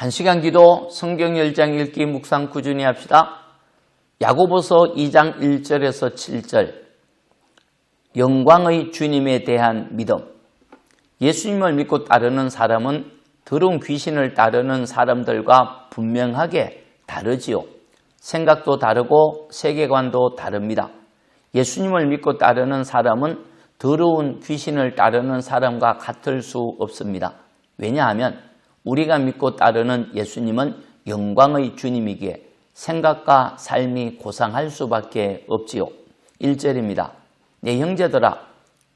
한 시간 기도 성경 10장 읽기 묵상 꾸준히 합시다. 야고보서 2장 1절에서 7절 영광의 주님에 대한 믿음 예수님을 믿고 따르는 사람은 더러운 귀신을 따르는 사람들과 분명하게 다르지요. 생각도 다르고 세계관도 다릅니다. 예수님을 믿고 따르는 사람은 더러운 귀신을 따르는 사람과 같을 수 없습니다. 왜냐하면 우리가 믿고 따르는 예수님은 영광의 주님이기에 생각과 삶이 고상할 수밖에 없지요. 1절입니다. 내 형제들아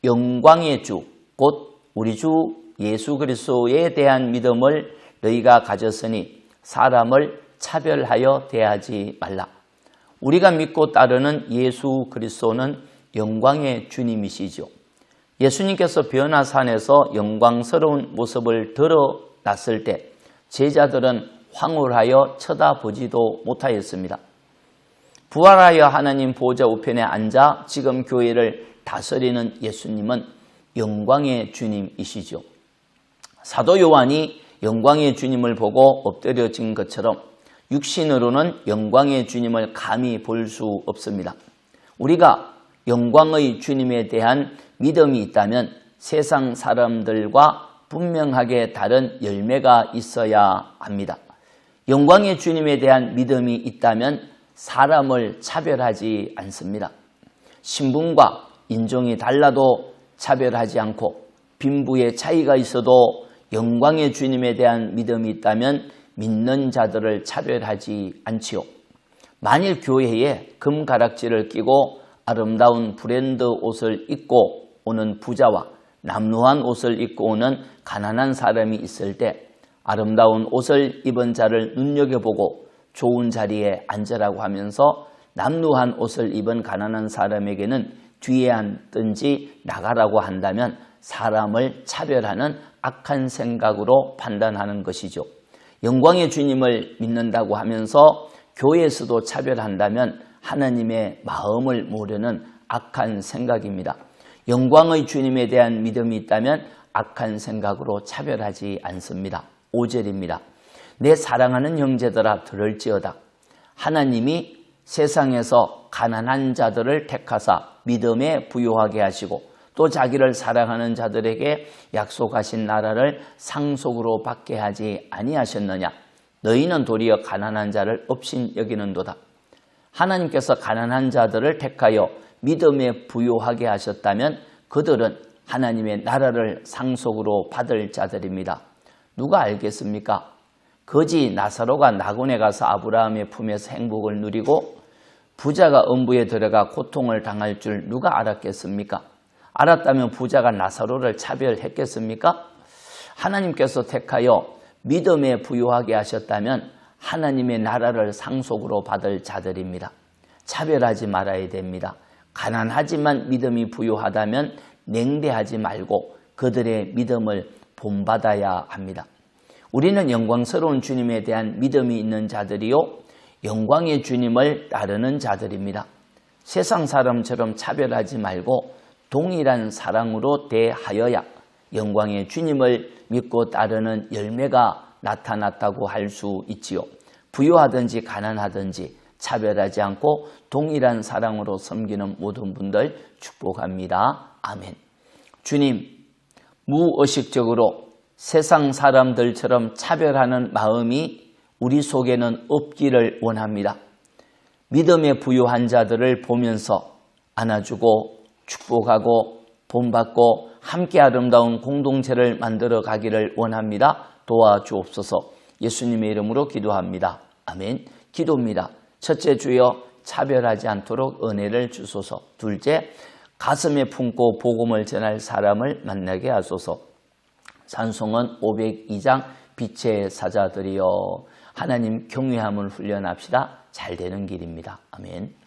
영광의 주 곧 우리 주 예수 그리스도에 대한 믿음을 너희가 가졌으니 사람을 차별하여 대하지 말라. 우리가 믿고 따르는 예수 그리스도는 영광의 주님이시죠. 예수님께서 변화산에서 영광스러운 모습을 드러 났을 때 제자들은 황홀하여 쳐다보지도 못하였습니다. 부활하여 하나님 보좌 우편에 앉아 지금 교회를 다스리는 예수님은 영광의 주님이시죠. 사도 요한이 영광의 주님을 보고 엎드려진 것처럼 육신으로는 영광의 주님을 감히 볼 수 없습니다. 우리가 영광의 주님에 대한 믿음이 있다면 세상 사람들과 분명하게 다른 열매가 있어야 합니다. 영광의 주님에 대한 믿음이 있다면 사람을 차별하지 않습니다. 신분과 인종이 달라도 차별하지 않고 빈부의 차이가 있어도 영광의 주님에 대한 믿음이 있다면 믿는 자들을 차별하지 않지요. 만일 교회에 금 가락지를 끼고 아름다운 브랜드 옷을 입고 오는 부자와 남루한 옷을 입고 오는 가난한 사람이 있을 때 아름다운 옷을 입은 자를 눈여겨보고 좋은 자리에 앉으라고 하면서 남루한 옷을 입은 가난한 사람에게는 뒤에 앉든지 나가라고 한다면 사람을 차별하는 악한 생각으로 판단하는 것이죠. 영광의 주님을 믿는다고 하면서 교회에서도 차별한다면 하나님의 마음을 모르는 악한 생각입니다. 영광의 주님에 대한 믿음이 있다면 악한 생각으로 차별하지 않습니다. 5절입니다. 내 사랑하는 형제들아 들을지어다. 하나님이 세상에서 가난한 자들을 택하사 믿음에 부요하게 하시고 또 자기를 사랑하는 자들에게 약속하신 나라를 상속으로 받게 하지 아니하셨느냐. 너희는 도리어 가난한 자를 없인 여기는도다. 하나님께서 가난한 자들을 택하여 믿음에 부요하게 하셨다면 그들은 하나님의 나라를 상속으로 받을 자들입니다. 누가 알겠습니까? 거지 나사로가 나군에 가서 아브라함의 품에서 행복을 누리고 부자가 음부에 들어가 고통을 당할 줄 누가 알았겠습니까? 알았다면 부자가 나사로를 차별했겠습니까? 하나님께서 택하여 믿음에 부유하게 하셨다면 하나님의 나라를 상속으로 받을 자들입니다. 차별하지 말아야 됩니다. 가난하지만 믿음이 부유하다면 냉대하지 말고 그들의 믿음을 본받아야 합니다. 우리는 영광스러운 주님에 대한 믿음이 있는 자들이요. 영광의 주님을 따르는 자들입니다. 세상 사람처럼 차별하지 말고 동일한 사랑으로 대하여야 영광의 주님을 믿고 따르는 열매가 나타났다고 할 수 있지요. 부유하든지 가난하든지 차별하지 않고 동일한 사랑으로 섬기는 모든 분들 축복합니다. 아멘. 주님, 무의식적으로 세상 사람들처럼 차별하는 마음이 우리 속에는 없기를 원합니다. 믿음에 부유한 자들을 보면서 안아주고 축복하고 본받고 함께 아름다운 공동체를 만들어 가기를 원합니다. 도와주옵소서 예수님의 이름으로 기도합니다. 아멘. 기도입니다. 첫째 주여 차별하지 않도록 은혜를 주소서. 둘째 가슴에 품고 복음을 전할 사람을 만나게 하소서. 산송은 502장 빛의 사자들이여 하나님 경외함을 훈련합시다. 잘 되는 길입니다. 아멘.